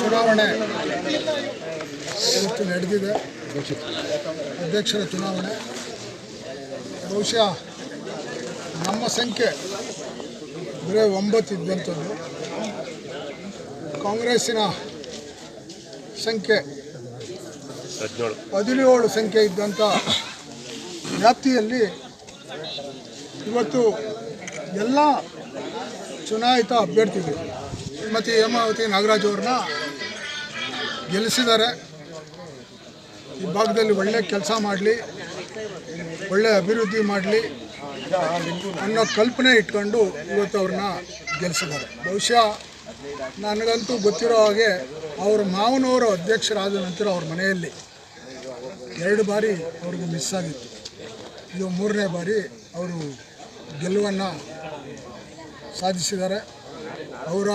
ಚುನಾವಣೆ ಇವತ್ತು ನಡೆದಿದೆ, ಅಧ್ಯಕ್ಷರ ಚುನಾವಣೆ. ಬಹುಶಃ ನಮ್ಮ ಸಂಖ್ಯೆ ಬರೀ ಒಂಬತ್ತು ಇದ್ದಂಥದ್ದು. ಕಾಂಗ್ರೆಸ್ಸಿನ ಸಂಖ್ಯೆ ಹದಿನೇಳು ಸಂಖ್ಯೆ ಇದ್ದಂಥ ವ್ಯಾಪ್ತಿಯಲ್ಲಿ ಇವತ್ತು ಎಲ್ಲ ಚುನಾಯಿತ ಅಭ್ಯರ್ಥಿಗಳು, ಶ್ರೀಮತಿ ಹೇಮಾವತಿ ನಾಗರಾಜ್ ಅವ್ರನ್ನ ಗೆಲ್ಲಿಸಿದ್ದಾರೆ. ಈ ಭಾಗದಲ್ಲಿ ಒಳ್ಳೆ ಕೆಲಸ ಮಾಡಲಿ, ಒಳ್ಳೆ ಅಭಿವೃದ್ಧಿ ಮಾಡಲಿ ಅನ್ನೋ ಕಲ್ಪನೆ ಇಟ್ಕೊಂಡು ಇವತ್ತು ಅವ್ರನ್ನ ಗೆಲ್ಲಿಸಿದ್ದಾರೆ. ಬಹುಶಃ ನನಗಂತೂ ಗೊತ್ತಿರೋ ಹಾಗೆ ಅವ್ರ ಮಾವನವರು ಅಧ್ಯಕ್ಷರಾದ ನಂತರ ಅವ್ರ ಮನೆಯಲ್ಲಿ ಎರಡು ಬಾರಿ ಅವ್ರಿಗೆ ಮಿಸ್ ಆಗಿತ್ತು. ಇದು ಮೂರನೇ ಬಾರಿ ಅವರು ಗೆಲುವನ್ನು ಸಾಧಿಸಿದ್ದಾರೆ. ಅವರ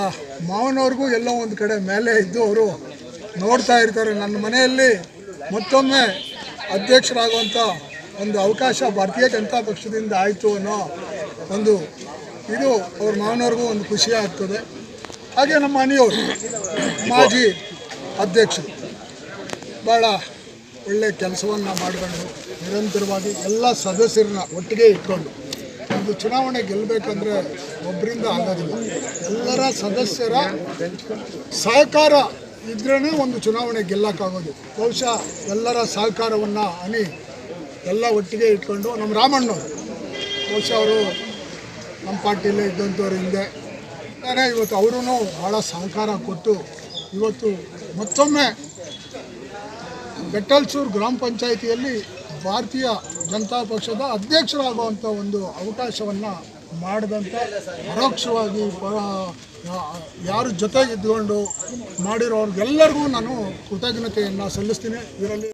ಮಾವನವ್ರಿಗೂ ಎಲ್ಲೋ ಒಂದು ಕಡೆ ಮೇಲೆ ಇದ್ದು ಅವರು ನೋಡ್ತಾ ಇರ್ತಾರೆ. ನನ್ನ ಮನೆಯಲ್ಲಿ ಮತ್ತೊಮ್ಮೆ ಅಧ್ಯಕ್ಷರಾಗುವಂಥ ಒಂದು ಅವಕಾಶ ಭಾರತೀಯ ಜನತಾ ಪಕ್ಷದಿಂದ ಆಯಿತು ಅನ್ನೋ ಒಂದು ಇದು ಅವ್ರ ಮಾವನವ್ರಿಗೂ ಒಂದು ಖುಷಿ ಆಗ್ತದೆ. ಹಾಗೆ ನಮ್ಮ ಮನೆಯವರು ಮಾಜಿ ಅಧ್ಯಕ್ಷರು ಭಾಳ ಒಳ್ಳೆ ಕೆಲಸವನ್ನು ಮಾಡಿಕೊಂಡು ನಿರಂತರವಾಗಿ ಎಲ್ಲ ಸದಸ್ಯರನ್ನ ಒಟ್ಟಿಗೆ ಇಟ್ಕೊಂಡು ಒಂದು ಚುನಾವಣೆ ಗೆಲ್ಲಬೇಕಂದ್ರೆ ಒಬ್ಬರಿಂದ ಆಗೋದಿಲ್ಲ ಎಲ್ಲರ ಸದಸ್ಯರ ಸಹಕಾರ ಇದ್ರೇ ಒಂದು ಚುನಾವಣೆ ಗೆಲ್ಲಕ್ಕಾಗೋದು. ಬಹುಶಃ ಎಲ್ಲರ ಸಹಕಾರವನ್ನು ಅನಿ ಎಲ್ಲ ಒಟ್ಟಿಗೆ ಇಟ್ಕೊಂಡು ನಮ್ಮ ರಾಮಣ್ಣವರು. ಬಹುಶಃ ಅವರು ನಮ್ಮ ಪಾರ್ಟಿಯಲ್ಲೇ ಇದ್ದಂಥವ್ರ ಹಿಂದೆ. ಆದರೆ ಇವತ್ತು ಅವರೂ ಭಾಳ ಸಹಕಾರ ಕೊಟ್ಟು ಇವತ್ತು ಮತ್ತೊಮ್ಮೆ ಬೆಟ್ಟಲ್ಸೂರು ಗ್ರಾಮ ಪಂಚಾಯಿತಿಯಲ್ಲಿ ಭಾರತೀಯ ಜನತಾ ಪಕ್ಷದ ಅಧ್ಯಕ್ಷರಾಗುವಂಥ ಒಂದು ಅವಕಾಶವನ್ನು ಮಾಡಿದಂಥ ಪರೋಕ್ಷವಾಗಿ ಪ- ಜೊತೆಗೆ ಇದ್ಕೊಂಡು ಮಾಡಿರೋರ್ಗೆಲ್ಲರಿಗೂ ನಾನು ಕೃತಜ್ಞತೆಯನ್ನು ಸಲ್ಲಿಸ್ತೀನಿ. ಇದರಲ್ಲಿ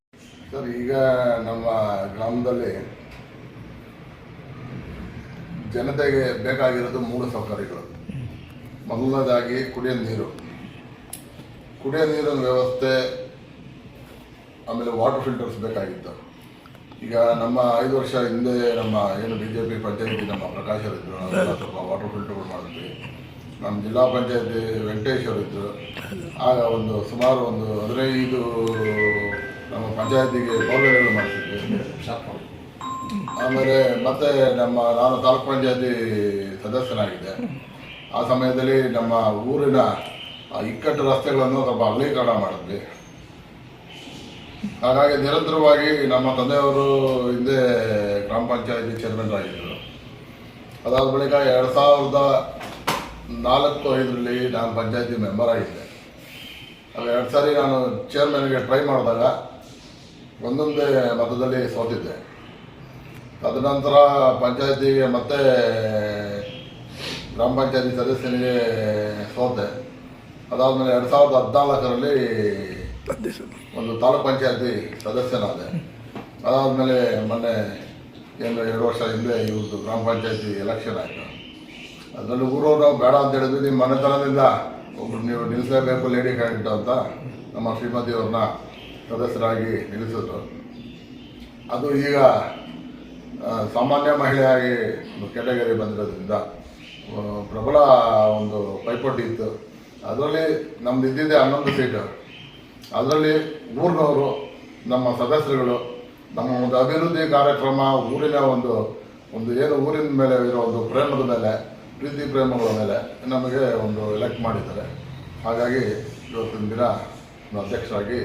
ಸರ್, ಈಗ ನಮ್ಮ ಗ್ರಾಮದಲ್ಲಿ ಜನತೆಗೆ ಬೇಕಾಗಿರೋದು ಮೂಲ ಸೌಕರ್ಯಗಳು. ಮೊದಲನೇದಾಗಿ ಕುಡಿಯೋ ನೀರು. ಕುಡಿಯೋ ನೀರಿನ ವ್ಯವಸ್ಥೆ, ಆಮೇಲೆ ವಾಟರ್ ಫಿಲ್ಟರ್ಸ್ ಬೇಕಾಗಿತ್ತು. ಈಗ ನಮ್ಮ ಐದು ವರ್ಷ ಹಿಂದೆ ನಮ್ಮ ಏನು ಬಿ ಜೆ ಪಿ ಪಂಚಾಯಿತಿ ನಮ್ಮ ಪ್ರಕಾಶ್ ಅವರಿದ್ದರು ಸ್ವಲ್ಪ ವಾಟರ್ ಫಿಲ್ಟರ್ಗಳು ಮಾಡಿದ್ವಿ. ನಮ್ಮ ಜಿಲ್ಲಾ ಪಂಚಾಯತಿ ವೆಂಕಟೇಶ್ವರ ಇದ್ದರು ಆಗ ಒಂದು ಸುಮಾರು ಒಂದು ಹದಿನೈದು ನಮ್ಮ ಪಂಚಾಯತಿಗೆ ಬೋರ್ವೆಲ್ಗಳು ಮಾಡ್ತಿದ್ವಿ ಆಮೇಲೆ ಮತ್ತೆ ನಮ್ಮ ನಾನು ತಾಲೂಕ್ ಪಂಚಾಯತಿ ಸದಸ್ಯನಾಗಿದ್ದೆ. ಆ ಸಮಯದಲ್ಲಿ ನಮ್ಮ ಊರಿನ ಇಕ್ಕಟ್ಟು ರಸ್ತೆಗಳನ್ನು ಸ್ವಲ್ಪ ಅಗಲೀಕರಣ ಮಾಡಿದ್ವಿ. ಹಾಗಾಗಿ ನಿರಂತರವಾಗಿ ನಮ್ಮ ತಂದೆಯವರು ಹಿಂದೆ ಗ್ರಾಮ ಪಂಚಾಯತಿ ಚೇರ್ಮನ್ ಆಗಿದ್ದರು. ಅದಾದ ಬಳಿಕ ಎರಡು ಸಾವಿರದ ನಾಲ್ಕು ಐದರಲ್ಲಿ ನಾನು ಪಂಚಾಯತಿ ಮೆಂಬರ್ ಆಗಿದ್ದೆ. ಅದು ಎರಡು ಸಾರಿ ನಾನು ಚೇರ್ಮನ್ಗೆ ಟ್ರೈ ಮಾಡಿದಾಗ ಒಂದೊಂದೇ ಮತದಲ್ಲಿ ಸೋತಿದ್ದೆ. ತದನಂತರ ಪಂಚಾಯತಿಗೆ ಮತ್ತೆ ಗ್ರಾಮ ಪಂಚಾಯತಿ ಸದಸ್ಯನಿಗೆ ಸೋತೆ. ಅದಾದಮೇಲೆ ಎರಡು ಸಾವಿರದ ಹದಿನಾಲ್ಕರಲ್ಲಿ ಒಂದು ತಾಲೂಕ್ ಪಂಚಾಯತಿ ಸದಸ್ಯನಾದೆ. ಅದಾದಮೇಲೆ ಮೊನ್ನೆ, ಏನು, ಎರಡು ವರ್ಷ ಹಿಂದೆ ಇವ್ರದ್ದು ಗ್ರಾಮ ಪಂಚಾಯತಿ ಎಲೆಕ್ಷನ್ ಆಯಿತು. ಅದರಲ್ಲಿ ಊರವರು ಬೇಡ ಅಂತ ಹೇಳಿದ್ವಿ. ನಿಮ್ಮ ಮನೆತನದಿಂದ ಒಬ್ರು ನೀವು ನಿಲ್ಲಿಸಲೇಬೇಕು ಲೇಡಿ ಕ್ಯಾಂಡಿಡೇಟ್ ಅಂತ ನಮ್ಮ ಶ್ರೀಮತಿಯವ್ರನ್ನ ಸದಸ್ಯರಾಗಿ ನಿಲ್ಲಿಸಿದ್ರು. ಅದು ಈಗ ಸಾಮಾನ್ಯ ಮಹಿಳೆಯಾಗಿ ಒಂದು ಕೆಟಗರಿ ಬಂದಿರೋದ್ರಿಂದ ಪ್ರಬಲ ಒಂದು ಪೈಪೋಟಿ ಇತ್ತು. ಅದರಲ್ಲಿ ನಮ್ದು ಇದ್ದಿದ್ದೆ ಹನ್ನೊಂದು ಸೀಟು ಅದರಲ್ಲಿ ಊರಿನವರು, ನಮ್ಮ ಸದಸ್ಯರುಗಳು, ನಮ್ಮ ಒಂದು ಅಭಿವೃದ್ಧಿ ಕಾರ್ಯಕ್ರಮ, ಊರಿನ ಒಂದು ಒಂದು ಏನು ಊರಿನ ಮೇಲೆ ಇರೋ ಒಂದು ಪ್ರೇಮದ ಮೇಲೆ ಪ್ರೀತಿ ಪ್ರೇಮಗಳ ಮೇಲೆ ನಮಗೆ ಒಂದು ಎಲೆಕ್ಟ್ ಮಾಡಿದ್ದಾರೆ. ಹಾಗಾಗಿ ಇವತ್ತಿನ ದಿನ ಅಧ್ಯಕ್ಷರಾಗಿ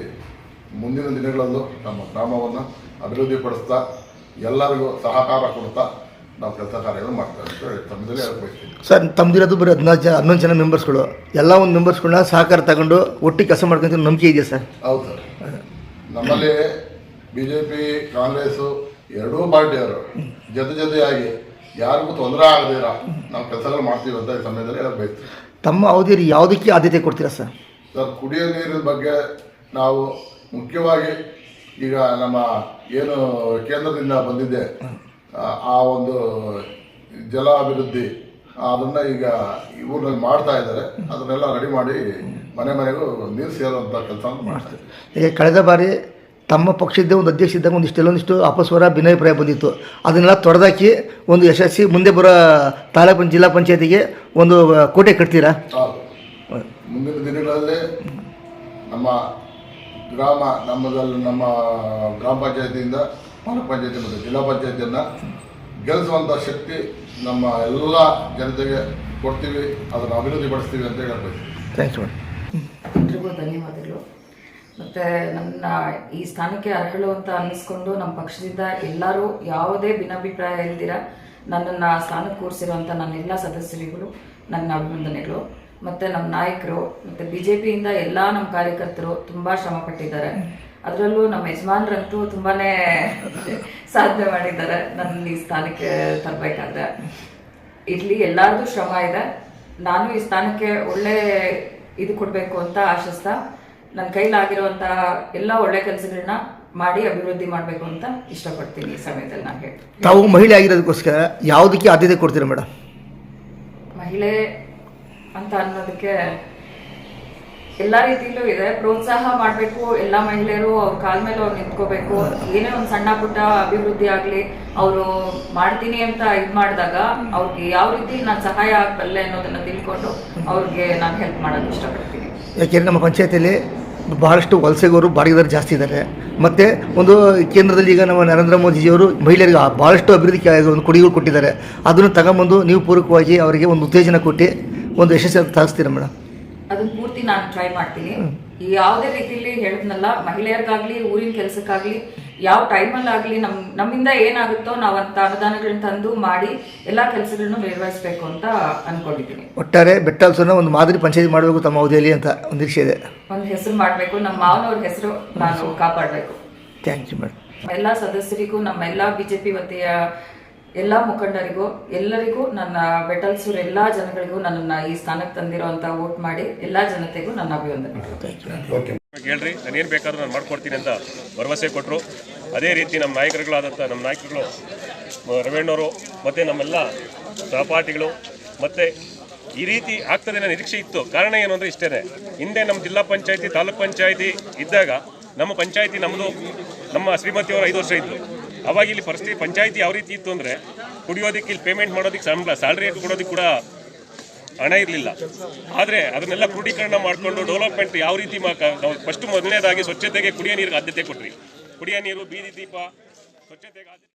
ಮುಂದಿನ ದಿನಗಳಲ್ಲೂ ನಮ್ಮ ಗ್ರಾಮವನ್ನು ಅಭಿವೃದ್ಧಿಪಡಿಸ್ತಾ ಎಲ್ಲರಿಗೂ ಸಹಕಾರ ಕೊಡ್ತಾ ನಾವು ಕೆಲಸ ಕಾರ್ಯಗಳು ಮಾಡ್ತೇವೆ ಅಂತ ಹೇಳಿ ತಮ್ಮದಲ್ಲಿ ಹೇಳ್ಕೊಳ್ತೀನಿ ಸರ್ ತಮ್ಮದಿರೋದು ಬರೀ ಹದಿನಾಲ್ಕು ಜನ ಹನ್ನೊಂದು ಜನ ಮೆಂಬರ್ಸ್ಗಳು ಎಲ್ಲ ಒಂದು ಮೆಂಬರ್ಸ್ಗಳನ್ನ ಸಹಕಾರ ತಗೊಂಡು ಒಟ್ಟಿಗೆ ಕೆಲಸ ಮಾಡ್ಕೊಂತ ನಂಬಿಕೆ ಇದೆಯಾ ಸರ್? ಹೌದು ಸರ್. ನಮ್ಮಲ್ಲಿ ಬಿ ಜೆ ಪಿ ಕಾಂಗ್ರೆಸ್ಸು ಎರಡೂ ಪಾರ್ಟಿಯವರು ಜೊತೆ ಜೊತೆಯಾಗಿ ಯಾರಿಗೂ ತೊಂದರೆ ಆಗದಿರ ನಾವು ಕೆಲಸಗಳು ಮಾಡ್ತೀವಿ ಅಂತ ಈ ಸಮಯದಲ್ಲಿ ಹೇಳಬೇಕು ತಮ್ಮ ಅವಧಿಯಲ್ಲಿ ಯಾವುದಕ್ಕೆ ಆದ್ಯತೆ ಕೊಡ್ತೀರಾ ಸರ್? ಸರ್ ಕುಡಿಯೋ ನೀರಿನ ಬಗ್ಗೆ ನಾವು ಮುಖ್ಯವಾಗಿ ಈಗ ನಮ್ಮ ಏನು ಕೇಂದ್ರದಿಂದ ಬಂದಿದೆ ಆ- ಆ ಒಂದು ಜಲ ಅಭಿವೃದ್ಧಿ ಅದನ್ನ ಈಗ ಈ ಊರಿನಲ್ಲಿ ಮಾಡ್ತಾ ಇದ್ದಾರೆ. ಅದನ್ನೆಲ್ಲ ರೆಡಿ ಮಾಡಿ ಮನೆ ಮನೆಗೂ ನೀರು ಸೇರುವಂಥ ಕೆಲಸ ಮಾಡ್ತಾರೆ ಈಗ ಕಳೆದ ಬಾರಿ ತಮ್ಮ ಪಕ್ಷದ ಒಂದು ಅಧ್ಯಕ್ಷ ಇದ್ದಾಗ ಒಂದಿಷ್ಟು ಕೆಲವೊಂದಿಷ್ಟು ಅಪಸ್ವರ ಭಿನ್ನಾಭಿಪ್ರಾಯ ಬಂದಿತ್ತು. ಅದನ್ನೆಲ್ಲ ತೊಡೆದಾಕಿ ಒಂದು ಯಶಸ್ವಿ ಮುಂದೆ ಬರೋ ತಾಲೂಕು ಪಂಚ ಜಿಲ್ಲಾ ಪಂಚಾಯತಿಗೆ ಒಂದು ಕೋಟೆ ಕಟ್ತೀರಾ. ಮುಂದಿನ ದಿನಗಳಲ್ಲಿ ನಮ್ಮ ಗ್ರಾಮ ನಮ್ಮದಲ್ಲಿ ನಮ್ಮ ಗ್ರಾಮ ಪಂಚಾಯತಿಯಿಂದ ತಾಲೂಕು ಪಂಚಾಯತಿ ಮತ್ತು ಜಿಲ್ಲಾ ಪಂಚಾಯತಿಯನ್ನು ಗೆಲ್ಲಿಸುವಂಥ ಶಕ್ತಿ ನಮ್ಮ ಎಲ್ಲ ಜನತೆಗೆ ಕೊಡ್ತೀವಿ ಅದನ್ನು ಅಭಿವೃದ್ಧಿಪಡಿಸ್ತೀವಿ ಅಂತ ಹೇಳ್ಬೇಕು ಥ್ಯಾಂಕ್ಸ್ ಮೇಡಮ್ ಮತ್ತು ನನ್ನ ಈ ಸ್ಥಾನಕ್ಕೆ ಅರ್ಹಳು ಅಂತ ಅನ್ನಿಸ್ಕೊಂಡು ನಮ್ಮ ಪಕ್ಷದಿಂದ ಎಲ್ಲರೂ ಯಾವುದೇ ಭಿನ್ನಾಭಿಪ್ರಾಯ ಇಲ್ದಿರ ನನ್ನನ್ನು ಸ್ಥಾನಕ್ಕೆ ಕೂರಿಸಿರುವಂಥ ನನ್ನ ಎಲ್ಲ ಸದಸ್ಯರಿಗಳು, ನನ್ನ ಅಭಿನಂದನೆಗಳು. ಮತ್ತು ನಮ್ಮ ನಾಯಕರು, ಮತ್ತು ಬಿ ಜೆ ಪಿಯಿಂದ ಎಲ್ಲ ನಮ್ಮ ಕಾರ್ಯಕರ್ತರು ತುಂಬ ಶ್ರಮ ಪಟ್ಟಿದ್ದಾರೆ ಅದರಲ್ಲೂ ನಮ್ಮ ಯಜಮಾನ್ರಂತೂ ತುಂಬಾ ಸಾಧನೆ ಮಾಡಿದ್ದಾರೆ ನನ್ನ ಈ ಸ್ಥಾನಕ್ಕೆ ತರಬೇಕಾದ್ರೆ. ಇಲ್ಲಿ ಎಲ್ಲರದ್ದು ಶ್ರಮ ಇದೆ. ನಾನು ಈ ಸ್ಥಾನಕ್ಕೆ ಒಳ್ಳೆ ಇದು ಕೊಡಬೇಕು ಅಂತ ಆಶಿಸ್ತಾ ನನ್ನ ಕೈಲಾಗಿರುವಂತಹ ಎಲ್ಲ ಒಳ್ಳೆ ಕೆಲಸಗಳನ್ನ ಮಾಡಿ ಅಭಿವೃದ್ಧಿ ಮಾಡಬೇಕು ಅಂತ ಇಷ್ಟಪಡ್ತೀನಿ ಈ ಸಮಯದಲ್ಲಿ ನಾನು ಹೇಳ್ತೀನಿ. ತಾವು ಮಹಿಳೆ ಆಗಿರೋದಕ್ಕೋಸ್ಕರ ಯಾವುದಕ್ಕೆ ಆದ್ಯತೆ ಕೊಡ್ತೀರಾ ಮೇಡಮ್ ಮಹಿಳೆ ಅಂತ ಅನ್ನೋದಕ್ಕೆ ಎಲ್ಲ ರೀತಿಯಲ್ಲೂ ಇದೆ. ಪ್ರೋತ್ಸಾಹ ಮಾಡಬೇಕು. ಎಲ್ಲ ಮಹಿಳೆಯರು ಅವ್ರ ಕಾಲ ಮೇಲೆ ಅವ್ರು ನಿಂತ್ಕೋಬೇಕು. ಏನೇ ಒಂದು ಸಣ್ಣ ಪುಟ್ಟ ಅಭಿವೃದ್ಧಿ ಆಗಲಿ ಅವರು ಮಾಡ್ತೀನಿ ಅಂತ ಇದು ಮಾಡಿದಾಗ ಅವ್ರಿಗೆ ಯಾವ ರೀತಿ ನಾನು ಸಹಾಯ ಆಗಬಲ್ಲೆ ಅನ್ನೋದನ್ನ ತಿಳ್ಕೊಂಡು ಅವ್ರಿಗೆ ನಾನು ಹೆಲ್ಪ್ ಮಾಡೋದು ಇಷ್ಟಪಡ್ತೀನಿ. ಯಾಕೆಂದ್ರೆ ನಮ್ಮ ಪಂಚಾಯತಿಯಲ್ಲಿ ಬಹಳಷ್ಟು ವಲಸೆಗೋರು ಬಾಡಿಗೆದಾರರು ಜಾಸ್ತಿ ಇದ್ದಾರೆ ಮತ್ತು ಒಂದು ಕೇಂದ್ರದಲ್ಲಿ ಈಗ ನಮ್ಮ ನರೇಂದ್ರ ಮೋದಿಜಿಯವರು ಮಹಿಳೆಯರಿಗೆ ಭಾಳಷ್ಟು ಅಭಿವೃದ್ಧಿ ಒಂದು ಕೊಡುಗೆಗಳು ಕೊಟ್ಟಿದ್ದಾರೆ. ಅದನ್ನು ತಗೊಂಬಂದು ನೀವು ಪೂರಕವಾಗಿ ಅವರಿಗೆ ಒಂದು ಉತ್ತೇಜನ ಕೊಟ್ಟು ಒಂದು ಯಶಸ್ಸು ಸಾಧಿಸ್ತೀರಾ ಮೇಡಮ್ ಅದನ್ನ ಪೂರ್ತಿ ನಾನು ಟ್ರೈ ಮಾಡ್ತೀನಿ. ಯಾವುದೇ ರೀತಿಯಲ್ಲಿ ಹೇಳಿದ್ನಲ್ಲ ಮಹಿಳೆಯರಿಗಾಗ್ಲಿ ಊರಿನ ಕೆಲಸಕ್ಕಾಗ್ಲಿ ಯಾವ ಟೈಮಲ್ಲಾಗಲಿ ನಮ್ ನಮ್ಮಿಂದ ಏನಾಗುತ್ತೋ ನಾವು ಅಂತ ಅನುದಾನಗಳನ್ನ ತಂದು ಮಾಡಿ ಎಲ್ಲಾ ಕೆಲಸಗಳನ್ನು ನಿರ್ವಹಿಸಬೇಕು ಅಂತ ಅನ್ಕೊಂಡಿದ್ದೀನಿ ಒಟ್ಟಾರೆ ಬೆಟ್ಟಾಲ್ಸನ್ನ ಒಂದು ಮಾದರಿ ಪಂಚಾಯತಿ ಮಾಡಬೇಕು ತಮ್ಮ ಅವಧಿಯಲ್ಲಿ ಅಂತ ಒಂದು ನಿರೀಕ್ಷೆ ಇದೆ. ಒಂದು ಹೆಸರು ಮಾಡಬೇಕು ನಮ್ಮ ಮಾವನವ್ರ ಹೆಸರು ನಾನು ಕಾಪಾಡಬೇಕು. ಥ್ಯಾಂಕ್ ಯು ಮೇಡಮ್ ಎಲ್ಲ ಸದಸ್ಯರಿಗೂ ನಮ್ಮ ಎಲ್ಲ ಬಿಜೆಪಿ ವತಿಯ ಎಲ್ಲ ಮುಖಂಡರಿಗೂ ಎಲ್ಲರಿಗೂ ನನ್ನ ಬೆಟಲ್ಸೂರ್ ಎಲ್ಲ ಜನಗಳಿಗೂ ನನ್ನ ಈ ಸ್ಥಾನಕ್ಕೆ ತಂದಿರುವಂತ ವೋಟ್ ಮಾಡಿ ಎಲ್ಲ ಜನತೆಗೂ ನನ್ನ ಅಭಿವಂದನೆ ಹೇಳ್ರಿ ನಾನು ಏನು ಬೇಕಾದರೂ ನಾನು ಮಾಡ್ಕೊಡ್ತೀನಿ ಅಂತ ಭರವಸೆ ಕೊಟ್ಟರು ಅದೇ ರೀತಿ ನಮ್ಮ ನಾಯಕರುಗಳಾದಂಥ ನಮ್ಮ ನಾಯಕರುಗಳು ರವೇಣ್ಣವರು ರವೀಣ್ಣವರು ಮತ್ತು ನಮ್ಮೆಲ್ಲ ಸಹಪಾಠಿಗಳು ಮತ್ತು ಈ ರೀತಿ ಆಗ್ತದೆ ಅನ್ನೋ ನಿರೀಕ್ಷೆ ಇತ್ತು. ಕಾರಣ ಏನು ಅಂದರೆ ಇಷ್ಟೇ ಹಿಂದೆ ನಮ್ಮ ಜಿಲ್ಲಾ ಪಂಚಾಯತಿ ತಾಲೂಕ್ ಪಂಚಾಯತಿ ಇದ್ದಾಗ ನಮ್ಮ ಪಂಚಾಯತಿ ನಮ್ಮದು ನಮ್ಮ ಶ್ರೀಮತಿಯವರು ಐದು ವರ್ಷ ಇದ್ದರು ಅವಾಗ ಇಲ್ಲಿ ಪರಿಸ್ಥಿತಿ ಪಂಚಾಯತಿ ಯಾವ ರೀತಿ ಇತ್ತು ಅಂದರೆ ಕುಡಿಯೋದಕ್ಕೆ ಇಲ್ಲಿ ಪೇಮೆಂಟ್ ಮಾಡೋದಕ್ಕೆ ಸಂಬಳ ಸ್ಯಾಲ್ರಿ ಕೊಡೋದಕ್ಕೆ ಕೂಡ ಹಣ ಇರಲಿಲ್ಲ. ಆದರೆ ಅದನ್ನೆಲ್ಲ ಕ್ರೋಢೀಕರಣ ಮಾಡಿಕೊಂಡು ಡೆವಲಪ್ಮೆಂಟ್ ಯಾವ ರೀತಿ ನಾವು ಫಸ್ಟ್ ಮೊದಲನೇದಾಗಿ ಸ್ವಚ್ಛತೆಗೆ ಕುಡಿಯೋ ನೀರಿಗೆ ಆದ್ಯತೆ ಕೊಟ್ರಿ. ಕುಡಿಯೋ ನೀರು, ಬೀದಿ ದೀಪ, ಸ್ವಚ್ಛತೆಗೆ ಆದ್ಯತೆ